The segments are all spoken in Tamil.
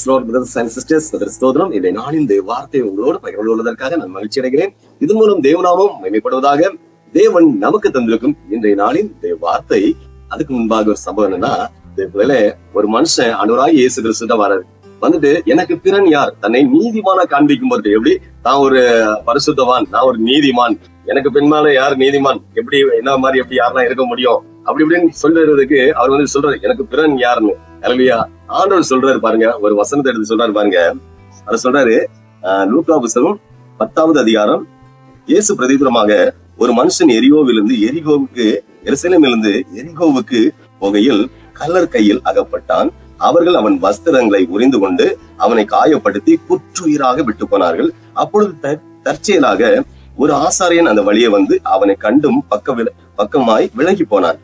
ஸ்தோத்திரம். இன்றைய நாளின் இந்த வார்த்தை உங்களோடு பகிர்ந்து கொள்வதற்காக நான் மகிழ்ச்சி அடைகிறேன். இதன் மூலம் தேவநாமம் மகிமைப்படுவதாக தேவன் நமக்கு தந்திருக்கும் இன்றைய நாளின் இந்த வார்த்தை. அதுக்கு முன்பாக ஒரு சம்பவம் என்னன்னா ஒரு மனுஷன் அனுராய் இயேசு கிறிஸ்துட்ட வராரு. வந்துட்டு எனக்கு பிறன் யார்? தன்னை நீதிமான காண்பிக்கும் போது எப்படி? நான் ஒரு பரிசுத்தவான். நான் ஒரு நீதிமான். எனக்கு பின்மால யார் நீதிமான்? எப்படி என்ன மாதிரி எப்படி யாரெல்லாம் இருக்க முடியும்? அப்படி இப்படின்னு சொல்றதுக்கு அவர் வந்து சொல்றாரு எனக்கு பிறன் யாருன்னு அலலியா ஆண்டவர் சொல்றாரு பாருங்க ஒரு வசனத்தை எடுத்து சொல்றாரு பாருங்க. அதை சொல்றாரு லூக்கா புஸ்தகம் பத்தாவது அதிகாரம். இயேசு பிரதிபுரமாக ஒரு மனுஷன் எரிகோவிலிருந்து எரிகோவுக்கு எருசலேமிலிருந்து எரிகோவுக்கு போகையில் கல்லர் கையில் அகப்பட்டான். அவர்கள் அவன் வஸ்திரங்களை உரிந்து கொண்டு அவனை காயப்படுத்தி குற்றுயிராக விட்டு போனார்கள். அப்பொழுது த- தற்செயலாக ஒரு ஆசாரியன் அந்த வழியே வந்து அவனை கண்டும் பக்க பக்கமாய் விலகி போனான்.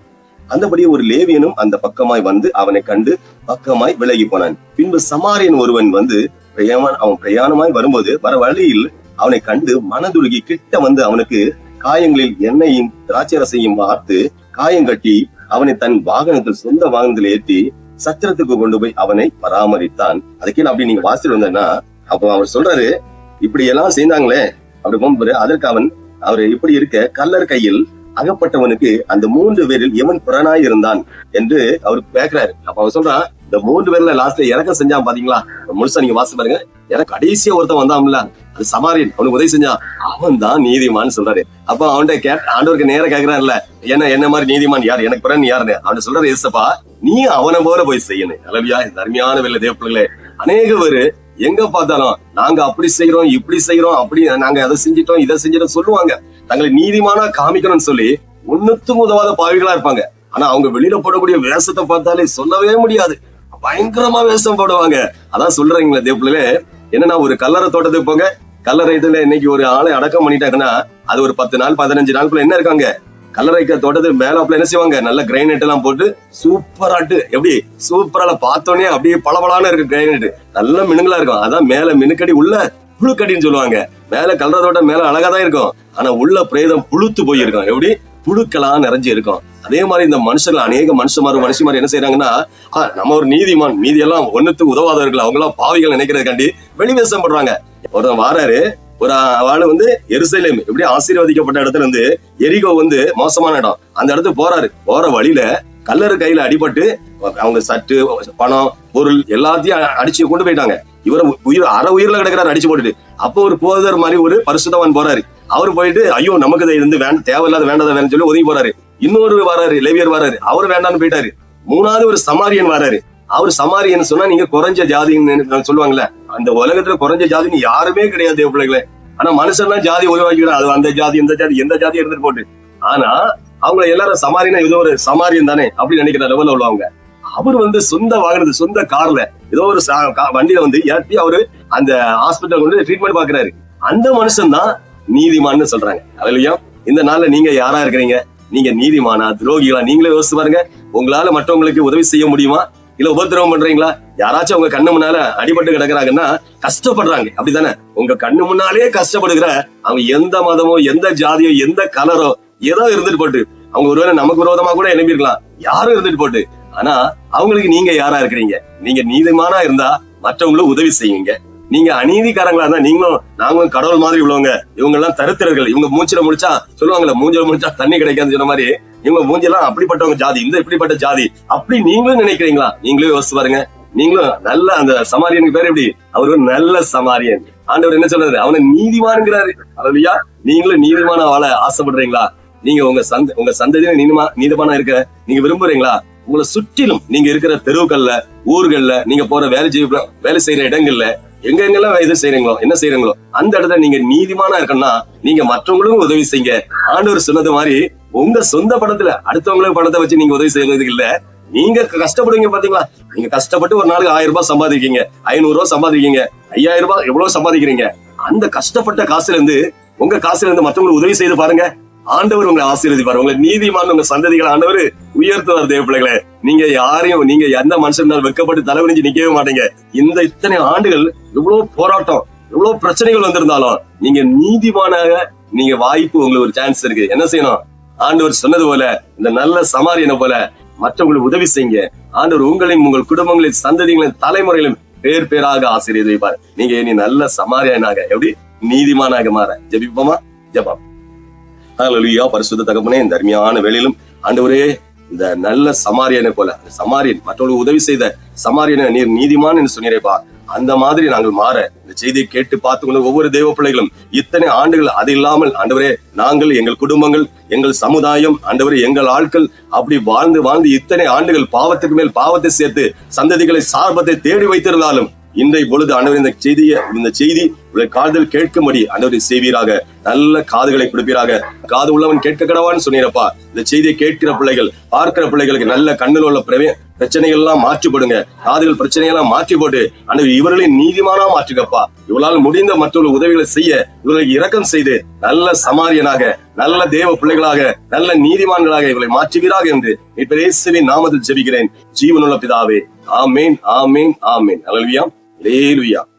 அந்தபடி ஒரு லேவியனும் அந்த பக்கமாய் வந்து அவனை கண்டு பக்கமாய் விலகி போனான். பின்பு சமாரியன் ஒருவன் வந்து பிரயாண அவன் பிரயாணமாய் வரும்போது வர வழியில் அவனை கண்டு மனதுருகி கிட்ட வந்து அவனுக்கு காயங்களில் எண்ணெயும் திராட்சரசையும் வார்த்து காயங்கட்டி அவனை தன் வாகனத்தில் சொந்த வாகனத்தில் ஏற்றி சத்திரத்துக்கு கொண்டு போய் அவனை பராமரித்தான். அதுக்கே அப்படி நீங்க வாசிட்டு வந்தேன்னா அப்போ அவர் சொல்றாரு இப்படி எல்லாம் செய்தாங்களே அப்படி போகும்போது அதற்கு அவன் அவர் இப்படி இருக்க கல்லர் கையில் அகப்பட்டவனுக்கு அந்த மூன்று பேரில் எவன் புறனாய் இருந்தான் என்று அவர் கேட்கிறாரு. அப்ப அவன் சொல்றான் இந்த மூன்று பேர்ல லாஸ்ட்ல இறக்கம் செஞ்சான் பாத்தீங்களா? முழுசா நீங்க வாசி பாருங்க. எனக்கு கடைசியா ஒருத்தன் வந்தான்ல அது சமாரியன் அவனுக்கு உதவி செஞ்சான். அவன் தான் நீதிமான்னு சொல்றாரு. அப்ப அவன்கிட்ட கேட் ஆண்டவருக்கு நேர இல்ல என்ன என்ன மாதிரி நீதிமான் யார்? எனக்கு பிறன் யாருன்னு? அவன் சொல்றாரு ஏசப்பா நீ அவனை போல போய் செய்யணும். அலவியா இந்த அருமையான வேலை தேவப்பிள்ளைகளே அநேக பேரு எங்க பார்த்தாலும் நாங்க அப்படி செய்யறோம் இப்படி செய்யறோம் அப்படி நாங்க அதை செஞ்சிட்டோம் இதை செஞ்சிட்டோம் சொல்லுவாங்க. தங்களை நீதிமானா காமிக்கணும்னு சொல்லி ஒண்ணுத்துக்கும் உதவாத பாவிகளா இருப்பாங்க. ஆனா அவங்க வெளியில போடக்கூடிய வேஷத்தை பார்த்தாலே சொல்லவே முடியாது. பயங்கரமா வேஷம் போடுவாங்க. அதான் சொல்றீங்களே தேவப்பிள்ளையிலே என்னன்னா ஒரு கல்லறை தோட்டத்துக்கு போங்க. கல்லறை இதுல இன்னைக்கு ஒரு ஆளை அடக்கம் பண்ணிட்டாங்கன்னா அது ஒரு பத்து நாள் பதினஞ்சு நாளுக்குள்ள என்ன இருக்காங்க? கல்லறைக்க தோட்டத்துக்கு மேலாப்ல என்ன செய்வாங்க? நல்ல கிரைனைட் எல்லாம் போட்டு சூப்பராட்டு எப்படி? சூப்பரால பார்த்தோன்னே அப்படியே பளபளான இருக்கு கிரைனைட் நல்ல மினுங்களா இருக்கும். அதான் மேல மினுக்கடி உள்ள புழுக்கடின்னு சொல்லுவாங்க. மேல கல்லறை தோட்டம் மேல அழகா தான் இருக்கும். ஆனா உள்ள பிரேதம் புழுத்து போயிருக்கும். எப்படி? புழுக்களா நிறைஞ்சு இருக்கும். அதே மாதிரி இந்த மனுஷர்கள் அநேக மனுஷமாரு மனுஷமாரு என்ன செய்யறாங்கன்னா நம்ம ஒரு நீதிமான் மீதி எல்லாம் ஒண்ணுத்துக்கு உதவாதவர்கள் அவங்க எல்லாம் பாவிகள் நினைக்கிறதுக்காண்டி வெளிவேசம் பண்றாங்க. ஒருத்தன் வாராரு ஒரு ஆளு வந்து எருசலேம் எப்படி ஆசீர்வதிக்கப்பட்ட இடத்துல இருந்து எரிகோ வந்து மோசமான இடம். அந்த இடத்துக்கு போறாரு. போற வழியில கல்லறு கையில அடிபட்டு அவங்க சட்டு பணம் பொருள் எல்லாத்தையும் அடிச்சு கொண்டு போயிட்டாங்க. இவரை உயிர் அரை உயிர்ல கிடக்கிறாரு அடிச்சு போட்டுட்டு. அப்போ ஒரு போதர் மாதிரி ஒரு பரிசுத்தவான் போறாரு. அவர் போயிட்டு ஐயோ நமக்கு இது வந்து வேண்ட தேவையில்லாத வேண்டாத வேணும்னு சொல்லி ஒதுங்கி போறாரு. இன்னொரு வராரு லேவியர் வராரு. அவர் வேண்டாம்னு போயிட்டாரு. மூணாவது ஒரு சமாரியன் வராரு. அவர் சமாரியன் சொன்னா நீங்க குறைஞ்ச ஜாதின்னு சொல்லுவாங்கல்ல. அந்த உலகத்துல குறைஞ்ச ஜாதின்னு யாருமே கிடையாது தேவ பிள்ளைகளே. ஆனா மனுஷன்லாம் ஜாதி உருவாக்கிக்கிறா அது அந்த ஜாதி இந்த ஜாதி எந்த ஜாதி இருந்துட்டு போட்டு. ஆனா அவங்க எல்லாரும் சமாரினா ஏதோ ஒரு சமாரியன் தானே அப்படின்னு நினைக்கிற லெவல்ல உள்ளவங்க. அவர் வந்து சொந்த வாகனத்து சொந்த கார்ல ஏதோ ஒரு சா- கா- வண்டியில வந்து ஏற்றி அவரு அந்த ஹாஸ்பிட்டல் கொண்டு ட்ரீட்மெண்ட் பாக்குறாரு. அந்த மனுஷன் தான் நீதிமான்னு சொல்றாங்க. அதுலயும் இந்த நாள்ல நீங்க யாரா இருக்கிறீங்க? நீங்க நீதிமானா துரோகிகளா? நீங்களே யோசிச்சு பாருங்க. உங்களால மற்றவங்களுக்கு உதவி செய்ய முடியுமா? இல்ல உபத்திரவம் பண்றீங்களா? யாராச்சும் உங்க கண்ணு முன்னால அடிபட்டு கிடக்குறாங்கன்னா கஷ்டப்படுறாங்க. அப்படித்தானே உங்க கண்ணு முன்னாலே கஷ்டப்படுகிற அவங்க எந்த மதமோ எந்த ஜாதியோ எந்த கலரோ ஏதோ இருந்துட்டு போட்டு அவங்க ஒருவேளை நமக்கு விரோதமா கூட எழுப்பியிருக்கலாம் யாரும் இருந்துட்டு போட்டு. ஆனா அவங்களுக்கு நீங்க யாரா இருக்கிறீங்க? நீங்க நீதிமானா இருந்தா மற்றவங்களுக்கு உதவி செய்யுங்க நீங்க அநீதிக்காரங்களா இருந்தா நீங்களும் நாங்களும் கடவுள் மாதிரி உள்ளவங்க. இவங்க எல்லாம் தருத்திரர்கள். இவங்க மூஞ்சில முடிச்சா சொல்லுவாங்கல்ல மூஞ்சில முடிச்சா தண்ணி கிடைக்காதுன்னு சொன்ன மாதிரி இவங்க மூஞ்செல்லாம் அப்படிப்பட்டவங்க ஜாதி இந்த இப்படிப்பட்ட ஜாதி. அப்படி நீங்களும் நினைக்கிறீங்களா? நீங்களும் யோசிச்சு பாருங்க. நீங்களும் நல்ல அந்த சமாரியனுக்கு பேர் எப்படி? அவர் ஒரு நல்ல சமாரியன். ஆண்டவர் என்ன சொல்றாரு? அவனை நீதிமான்ங்கிறாரு. அதுலயா நீங்களும் நீதிமான வாழ ஆசைப்படுறீங்களா? நீங்க உங்க சந்த உங்க சந்ததியில நீதிமா நீதிமானா இருக்க நீங்க விரும்புறீங்களா? உங்களை சுற்றிலும் நீங்க இருக்கிற தெருவுகள்ல ஊர்கள்ல நீங்க போற வேலை செய்ய வேலை செய்யற இடங்கள்ல எங்க எங்கெல்லாம் இது செய்யறீங்களோ என்ன செய்யறீங்களோ அந்த இடத்துல நீங்க நீதிமானா இருக்கணும்னா நீங்க மற்றவங்களுக்கும் உதவி செய்யுங்க. ஆண்டவர் சொன்னது மாதிரி உங்க சொந்த படத்துல அடுத்தவங்களுக்கு பணத்தை வச்சு நீங்க உதவி செய்யறது இல்ல. நீங்க கஷ்டப்படுவீங்க பாத்தீங்களா? நீங்க கஷ்டப்பட்டு ஒரு நாளுக்கு ஆயிரம் ரூபாய் சம்பாதிக்கீங்க ஐநூறு ரூபாய் சம்பாதிக்கீங்க ஐயாயிரம் ரூபாய் எவ்வளவு சம்பாதிக்கிறீங்க? அந்த கஷ்டப்பட்ட காசுல இருந்து உங்க காசுல இருந்து மற்றவங்களுக்கு உதவி செய்து பாருங்க. ஆண்டவர் உங்களை ஆசீர்வதிப்பார். உங்களை நீதிமான உங்க சந்ததிகள் ஆண்டவர் உயர்த்துவார் தேவ நீங்க யாரையும் நீங்க எந்த மனுஷனாலும் வெக்கப்பட்டு தலைவரிஞ்சு நிக்கவே மாட்டீங்க. இந்த இத்தனை ஆண்டுகள் எவ்வளவு போராட்டம் எவ்வளவு பிரச்சனைகள் வந்திருந்தாலும் நீங்க நீதிமானாக நீங்க வாய்ப்பு உங்களுக்கு ஒரு சான்ஸ் இருக்கு. என்ன செய்யணும்? ஆண்டவர் சொன்னது போல இந்த நல்ல சமாரியனை போல மற்றவங்களுக்கு உதவி செய்யுங்க. ஆண்டவர் உங்களையும் உங்கள் குடும்பங்களின் சந்ததிகளின் தலைமுறைகளையும் பேர் பேராக ஆசிரியர் வைப்பார் நீங்க இனி நல்ல சமாரியனாக எப்படி? நீதிமானாக மாற. ஜபிப்போமா? ஜெபம். ஹalleluya பரிசுத்த தகப்பனே இந்த அருமையான வேலையிலும் ஆண்டவரே இந்த நல்ல சமாரியனை போல சமாரியன் மற்றவர்களுக்கு உதவி செய்த சமாரியனை நீர் நீதிமான் என்று சொன்னீரேப்பா அந்த மாதிரி நாங்கள் மாற இந்த செய்தியை கேட்டு பார்த்து கொண்டு ஒவ்வொரு தெய்வ பிள்ளைகளும் இத்தனை ஆண்டுகள் அது இல்லாமல் ஆண்டவரே நாங்கள் எங்கள் குடும்பங்கள் எங்கள் சமுதாயம் ஆண்டவரே எங்கள் ஆட்கள் அப்படி வாழ்ந்து வாழ்ந்து இத்தனை ஆண்டுகள் பாவத்துக்கு மேல் பாவத்தை சேர்த்து சந்ததிகளை சார்பத்தை தேடி வைத்திருந்தாலும் இன்றைய பொழுது ஆண்டவர் இந்த செய்தியை இந்த செய்தி உங்களை காதல் கேட்கும்படி ஆண்டவரை செய்வீராக. நல்ல காதுகளை கொடுப்பீராக. காது உள்ளவன் கேட்க கடவான்னு சொன்னீரப்பா. இந்த செய்தியை கேட்கிற பிள்ளைகள் பார்க்கிற பிள்ளைகளுக்கு நல்ல கண்ணில் உள்ள பிரவே பிரச்சனைகள் எல்லாம் மாற்றிப்படுங்க. காதுகள் பிரச்சனைகள் எல்லாம் மாற்றி போட்டு ஆண்டவர் இவர்களின் நீதிமானா மாற்றுக்கப்பா இவளால் முடிந்த மற்றொரு உதவிகளை செய்ய இவர்களுக்கு இரக்கம் செய்து நல்ல சமாரியனாக நல்ல தேவ பிள்ளைகளாக நல்ல நீதிமான்களாக இவர்களை மாற்றுவீராக என்று இப்ப நாமத்தில் ஜெபிக்கிறேன். ஜீவனுள்ள பிதாவே ஆமேன் ஆமேன் ஆமேன். அலல்வியா Aleluia.